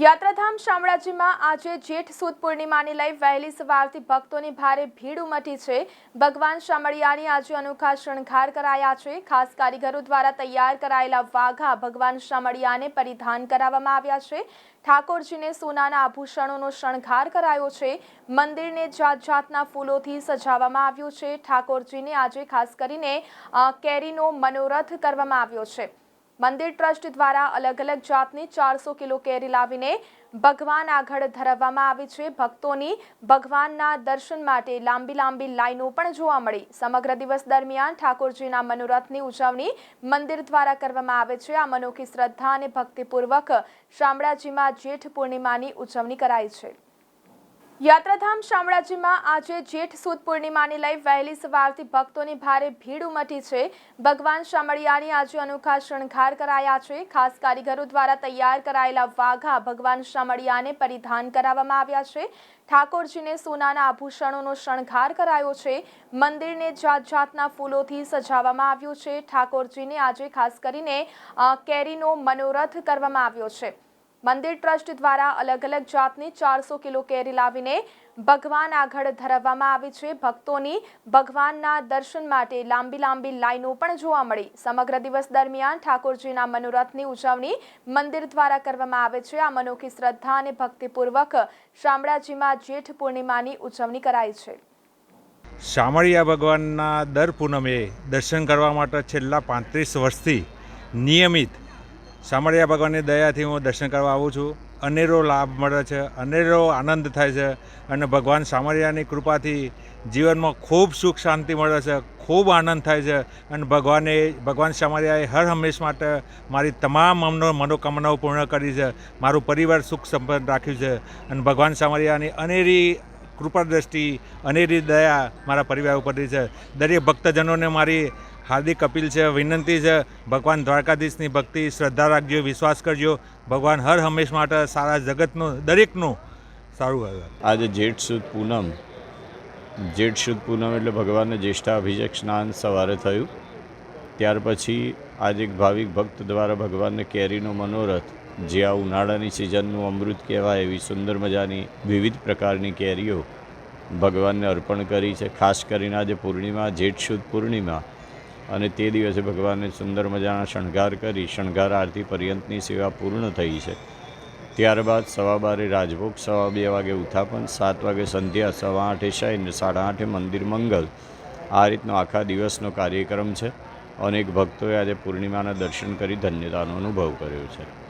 યાત્રાધામ શામળાજીમાં આજે જેઠ સુદ પૂર્ણિમાને લઈ વહેલી સવારથી ભક્તોની ભારે ભીડ ઉમટી છે. ભગવાન શામળિયાની આજે અનોખા શણગાર કરાયા છે. ખાસ કારીગરો દ્વારા તૈયાર કરાયેલા વાઘા ભગવાન શામળિયાને પરિધાન કરાવવામાં આવ્યા છે. ઠાકોરજીને સોનાના આભૂષણોનો શણગાર કરાયો છે. મંદિરને જાત જાતના ફૂલોથી સજાવવામાં આવ્યું છે. ઠાકોરજીને આજે ખાસ કરીને કેરીનો મનોરથ કરવામાં આવ્યો છે. મંદિર ટ્રસ્ટ દ્વારા અલગ અલગ જાતની ચારસો કિલો કેરી લાવીને ભગવાન આગળ ધરાવવામાં આવી છે. ભક્તોની ભગવાનના દર્શન માટે લાંબી લાંબી લાઈનો પણ જોવા મળી. સમગ્ર દિવસ દરમિયાન ઠાકોરજીના મનોરથની ઉજવણી મંદિર દ્વારા કરવામાં આવે છે. આ મનોખી શ્રદ્ધા અને ભક્તિપૂર્વક શામળાજીમાં જેઠ પૂર્ણિમાની ઉજવણી કરાઈ છે. યાત્રાધામ શામળાજીમાં આજે જેઠ સુદ પૂર્ણિમાને લઈ વહેલી સવારથી ભક્તોની ભારે ભીડ ઉમટી છે. ભગવાન શામળિયાની આજે અનોખા શણગાર કરાયા છે. ખાસ કારીગરો દ્વારા તૈયાર કરાયેલા વાઘા ભગવાન શામળિયાને પરિધાન કરાવવામાં આવ્યા છે. ઠાકોરજીને સોનાના આભૂષણોનો શણગાર કરાયો છે. મંદિરને જાત જાતના ફૂલોથી સજાવવામાં આવ્યું છે. ઠાકોરજીને આજે ખાસ કરીને કેરીનો મનોરથ કરવામાં આવ્યો છે. મંદિર ટ્રસ્ટ દ્વારા અલગ અલગ જાતની ચારસો કિલો કેરી લાવીને ભગવાન આગળ ધરાવવામાં આવી છે. ભક્તોની ભગવાનના દર્શન માટે લાંબી લાંબી લાઈનો પણ જોવા મળી. સમગ્ર દિવસ દરમિયાન ઠાકોરજીના મનોરથની ઉજવણી મંદિર દ્વારા કરવામાં આવે છે. આ મનોખી શ્રદ્ધા અને ભક્તિપૂર્વક શામળાજીમાં જેઠ પૂર્ણિમાની ઉજવણી કરાઈ છે. શામળિયા ભગવાનના દર પૂનમે દર્શન કરવા માટે છેલ્લા પાંત્રીસ વર્ષથી નિયમિત શામળિયા ભગવાનની દયાથી હું દર્શન કરવા આવું છું. અનેરો લાભ મળે છે, અનેરો આનંદ થાય છે અને ભગવાન શામળિયાની કૃપાથી જીવનમાં ખૂબ સુખ શાંતિ મળે છે, ખૂબ આનંદ થાય છે અને ભગવાને, ભગવાન શામળિયાએ હર હંમેશ માટે મારી તમામ અમનો મનોકામનાઓ પૂર્ણ કરી છે, મારું પરિવાર સુખ સંપન્ન રાખ્યું છે અને ભગવાન શામળિયાની અનેરી કૃપા દ્રષ્ટિ અનેરી દયા મારા પરિવાર ઉપર છે. દરેક ભક્તજનોને મારી હાર્દિક અપીલ છે, વિનંતી છે, ભગવાન દ્વારકાધીશની ભક્તિ, શ્રદ્ધા રાખજો, વિશ્વાસ કરજો. ભગવાન હર હંમેશ માટે સારા જગતનું, દરેકનું સારું કરે આજે જેઠ સુદ પૂનમ. જેઠ સુદ પૂનમ એટલે ભગવાનને જ્યેષ્ઠાભિષેક સ્નાન સવારે થયું. ત્યાર પછી આજે એક ભાવિક ભક્ત દ્વારા ભગવાનને કેરીનો મનોરથ, જે આ ઉનાળાની સિઝનનું અમૃત કહેવાય એવી સુંદર મજાની વિવિધ પ્રકારની કેરીઓ ભગવાનને અર્પણ કરી છે. ખાસ કરીને આજે પૂર્ણિમા, જેઠ સુદ પૂર્ણિમા. અને તે દિવસે ભગવાનને સુંદર મજાના શણગાર કરી, શણગાર આરતી પર્યંતની સેવા પૂર્ણ થઈ છે. ત્યારબાદ સવા બારે રાજભોગ, સવા બે વાગે ઉત્થાપન સાત વાગે સંધ્યા, સવા આઠે શયન, સાડા આઠે મંદિર મંગલ. આ રીતનો આખા દિવસનો કાર્યક્રમ છે. અનેક ભક્તોએ આજે પૂર્ણિમાના દર્શન કરી ધન્યતાનો અનુભવ કર્યો છે.